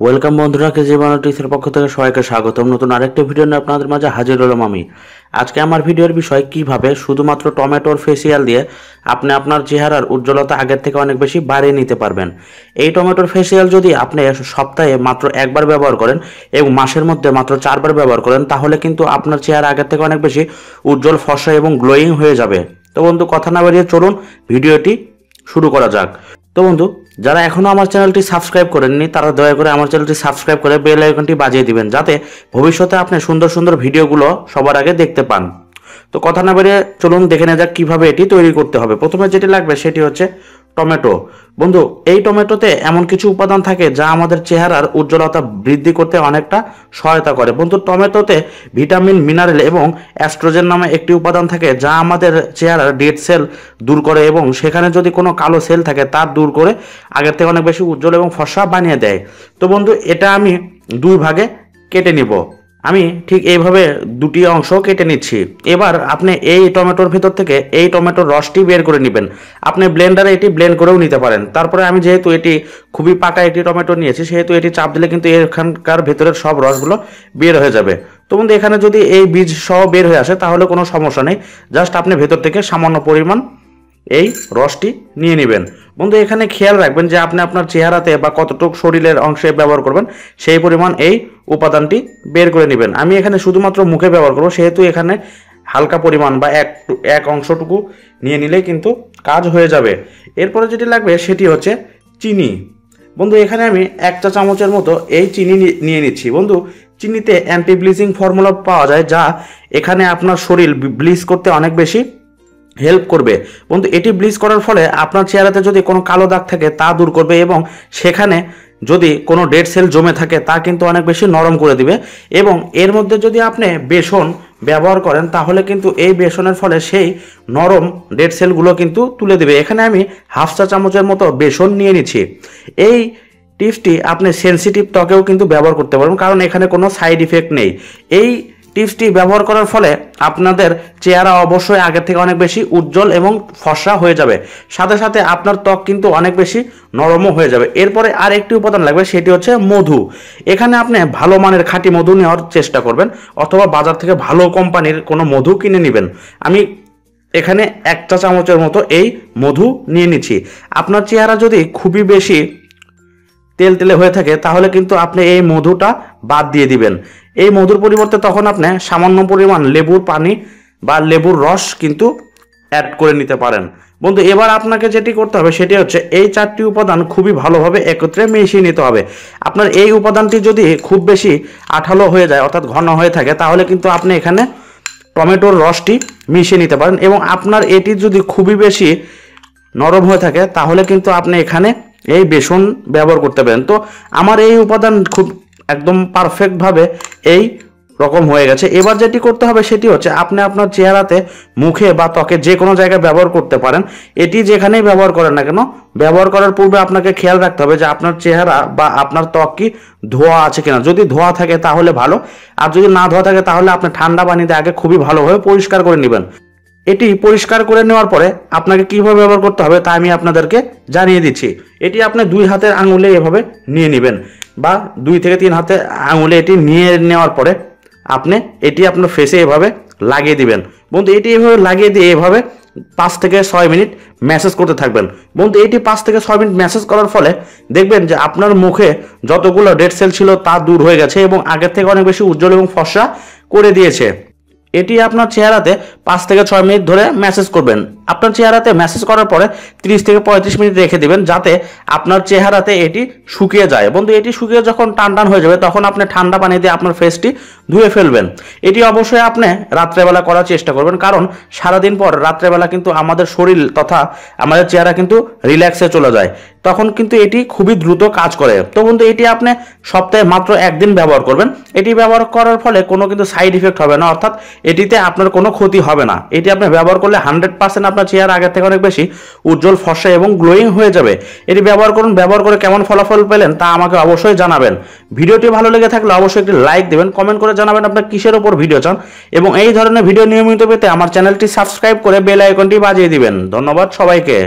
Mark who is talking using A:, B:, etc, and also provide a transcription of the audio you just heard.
A: Welcome বন্ধুরা, KG বানোটিক্সের পক্ষ থেকে সবাইকে স্বাগতম। নতুন আরেকটা ভিডিও নিয়ে আপনাদের মাঝে হাজির হলাম আমি। আজকে আমার ভিডিওর বিষয় কীভাবে শুধুমাত্র টমেটোর ফেসিয়াল দিয়ে আপনি আপনার চেহারার উজ্জ্বলতা আগের থেকে অনেক বেশি বাড়িয়ে নিতে পারবেন। এই টমেটোর ফেসিয়াল যদি আপনি সপ্তাহে মাত্র একবার ব্যবহার করেন এবং মাসের মধ্যে মাত্র চারবার ব্যবহার করেন, তাহলে কিন্তু আপনার চেহারা আগের থেকে অনেক বেশি উজ্জ্বল ফসা এবং গ্লোয়িং হয়ে যাবে। তো বন্ধু, কথা না বাড়িয়ে চলুন, ভিডিওটি শুরু করা যাক। তো বন্ধু, যারা এখনও আমার চ্যানেলটি সাবস্ক্রাইব করেননি, তারা দয়া করে আমার চ্যানেলটি সাবস্ক্রাইব করে বেল আইকনটি বাজিয়ে দিবেন, যাতে ভবিষ্যতে আপনি সুন্দর সুন্দর ভিডিওগুলো সবার আগে দেখতে পান। তো কথা না বেরিয়ে চলুন দেখে নেওয়া যাক কীভাবে এটি তৈরি করতে হবে। প্রথমে যেটি লাগবে সেটি হচ্ছে টমেটো। বন্ধু, এই টমেটোতে এমন কিছু উপাদান থাকে যা আমাদের চেহারার উজ্জ্বলতা বৃদ্ধি করতে অনেকটা সহায়তা করে। বন্ধু, টমেটোতে ভিটামিন, মিনারেল এবং অ্যাস্ট্রোজেন নামে একটি উপাদান থাকে যা আমাদের চেহারার ডেড সেল দূর করে এবং সেখানে যদি কোনো কালো সেল থাকে তা দূর করে আগের থেকে অনেক বেশি উজ্জ্বল এবং ফসা বানিয়ে দেয়। তো বন্ধু, এটা আমি দুই ভাগে কেটে নিব। আমি ঠিক এইভাবে দুটি অংশ কেটে নিচ্ছি। এবার আপনি এই টমেটোর ভিতর থেকে এই টমেটোর রসটি বের করে নেবেন। আপনি ব্লেন্ডারে এটি ব্লেন্ড করেও নিতে পারেন। তারপরে আমি যেহেতু এটি খুবই পাকা একটি টমেটো নিয়েছি, সেহেতু এটি চাপ দিলে কিন্তু এখানকার ভেতরের সব রসগুলো বের হয়ে যাবে। তো বন্ধু, এখানে যদি এই বীজ সহ বের হয়ে আসে, তাহলে কোনো সমস্যা নেই। জাস্ট আপনি ভেতর থেকে সামান্য পরিমাণ এই রসটি নিয়ে নেবেন। বন্ধু, এখানে খেয়াল রাখবেন যে আপনি আপনার চেহারাতে বা কতটুকু শরীরের অংশে ব্যবহার করবেন, সেই পরিমাণ এই উপাদানটি বের করে নেবেন। আমি এখানে শুধুমাত্র মুখে ব্যবহার করব, সেহেতু এখানে হালকা পরিমাণ বা এক এক অংশটুকু নিয়ে নিলে কিন্তু কাজ হয়ে যাবে। এরপরে যেটি লাগবে, সেটি হচ্ছে চিনি। বন্ধু, এখানে আমি এক চা চামচের মতো এই চিনি নিয়ে নিচ্ছি। বন্ধু, চিনিতে অ্যান্টি ব্লিচিং ফর্মুলা পাওয়া যায়, যা এখানে আপনার শরীর ব্লিচ করতে অনেক বেশি হেল্প করবে। বন্ধু, এটি ব্লিচ করার ফলে আপনার চেহারাতে যদি কোনো কালো দাগ থাকে তা দূর করবে এবং সেখানে যদি কোনো ডেড সেল জমে থাকে তা কিন্তু অনেক বেশি নরম করে দিবে। এবং এর মধ্যে যদি আপনি বেসন ব্যবহার করেন, তাহলে কিন্তু এই বেসনের ফলে সেই নরম ডেড সেলগুলো কিন্তু তুলে দেবে। এখানে আমি হাফ চা চামচের মতো বেসন নিয়ে নিচ্ছি। এই টিপসটি আপনি সেন্সিটিভ ত্বকেও কিন্তু ব্যবহার করতে পারবেন, কারণ এখানে কোনো সাইড ইফেক্ট নেই। এই টিপসটি ব্যবহার করার ফলে আপনাদের চেহারা অবশ্যই আগের থেকে অনেক বেশি উজ্জ্বল এবং ফসা হয়ে যাবে। সাথে সাথে আপনার ত্বক কিন্তু অনেক বেশি নরমও হয়ে যাবে। এরপরে আর একটি উপাদান লাগবে, সেটি হচ্ছে মধু। এখানে আপনি ভালো মানের খাঁটি মধু নেওয়ার চেষ্টা করবেন, অথবা বাজার থেকে ভালো কোম্পানির কোনো মধু কিনে নেবেন। আমি এখানে একটা চামচের মতো এই মধু নিয়ে নিচ্ছি। আপনার চেহারা যদি খুবই বেশি তেল তেলে হয়ে থাকে, তাহলে কিন্তু আপনি এই মধুটা বাদ দিয়ে দিবেন। এই মধুর পরিবর্তে তখন আপনি সামান্য পরিমাণ লেবুর পানি বা লেবুর রস কিন্তু অ্যাড করে নিতে পারেন। বন্ধু, এবার আপনাকে যেটি করতে হবে, সেটি হচ্ছে এই চারটি উপাদান খুবই ভালোভাবে একত্রে মিশিয়ে নিতে হবে। আপনার এই উপাদানটি যদি খুব বেশি আঠালো হয়ে যায়, অর্থাৎ ঘন হয়ে থাকে, তাহলে কিন্তু আপনি এখানে টমেটোর রসটি মিশিয়ে নিতে পারেন এবং আপনার এটি যদি খুবই বেশি নরম হয়ে থাকে, তাহলে কিন্তু আপনি এখানে এই বেসন ব্যবহার করতে পারেন। তো আমার এই উপাদান খুব একদম পারফেক্টভাবে এই রকম হয়ে গেছে। এবার যেটি করতে হবে সেটি হচ্ছে আপনি আপনার চেহারাতে, মুখে বা ত্বকে যে কোনো জায়গায় ব্যবহার করতে পারেন। এটি যেখানেই ব্যবহার করেন না কেন, ব্যবহার করার পূর্বে আপনাকে খেয়াল রাখতে হবে যে আপনার চেহারা বা আপনার ত্বক কি ধোয়া আছে কিনা। যদি ধোয়া থাকে তাহলে ভালো, আর যদি না ধোয়া থাকে তাহলে আপনি ঠান্ডা পানিতে আগে খুবই ভালোভাবে পরিষ্কার করে নেবেন। এটি পরিষ্কার করে নেওয়ার পরে আপনাকে কীভাবে ব্যবহার করতে হবে তা আমি আপনাদেরকে জানিয়ে দিচ্ছি। এটি আপনি দুই হাতের আঙুলে এভাবে নিয়ে নেবেন। বা দুই থেকে তিন হাতে আঙুলে এটি নিয়ে নেওয়ার পরে আপনি এটি আপনার ফেসে এভাবে লাগিয়ে দিবেন। বন্ধু, এটি এভাবে লাগিয়ে দিয়ে এভাবে পাঁচ থেকে ছয় মিনিট ম্যাসেজ করতে থাকবেন। বন্ধু, এটি পাঁচ থেকে ছয় মিনিট ম্যাসেজ করার ফলে দেখবেন যে আপনার মুখে যতগুলো ডেড সেল ছিল তা দূর হয়ে গেছে এবং আগের থেকে অনেক বেশি উজ্জ্বল এবং ফসা করে দিয়েছে। এটি আপনার চেহারাতে পাঁচ থেকে ছয় মিনিট ধরে ম্যাসেজ করবেন। আপনার চেহারাতে ম্যাসেজ করার পরে তিরিশ থেকে পঁয়ত্রিশ মিনিট রেখে দেবেন যাতে আপনার চেহারাতে এটি শুকিয়ে যায়। বন্ধু, এটি শুকিয়ে যখন টান টান হয়ে যাবে, তখন আপনি ঠান্ডা পানি দিয়ে আপনার ফেসটি ধুয়ে ফেলবেন। এটি অবশ্যই আপনি রাত্রেবেলা করার চেষ্টা করবেন, কারণ সারাদিন পর রাত্রেবেলা কিন্তু আমাদের শরীর তথা আমাদের চেহারা কিন্তু রিল্যাক্সে চলে যায়। তখন কিন্তু এটি খুবই দ্রুত কাজ করে। তো বন্ধু, এটি আপনি সপ্তাহে মাত্র একদিন ব্যবহার করবেন। এটি ব্যবহার করার ফলে কোনো কিন্তু সাইড ইফেক্ট হবে না, অর্থাৎ এটিতে আপনার কোনো ক্ষতি হবে না। এটি আপনি ব্যবহার করলে হান্ড্রেড পার্সেন্ট আপনার চেহারা আগের থেকে অনেক বেশি উজ্জ্বল ফসা এবং গ্লোয়িং হয়ে যাবে। এটি ব্যবহার করুন, ব্যবহার করে কেমন ফলাফল পেলেন তা আমাকে অবশ্যই জানাবেন। ভিডিওটি ভালো লেগে থাকলে অবশ্যই একটি লাইক দেবেন কমেন্ট করে জানাবেন আপনার কিসের ওপর ভিডিও চান এবং এই ধরনের ভিডিও নিয়মিত পেতে আমার চ্যানেলটি সাবস্ক্রাইব করে বেল আইকনটি বাজিয়ে দিবেন। ধন্যবাদ সবাইকে।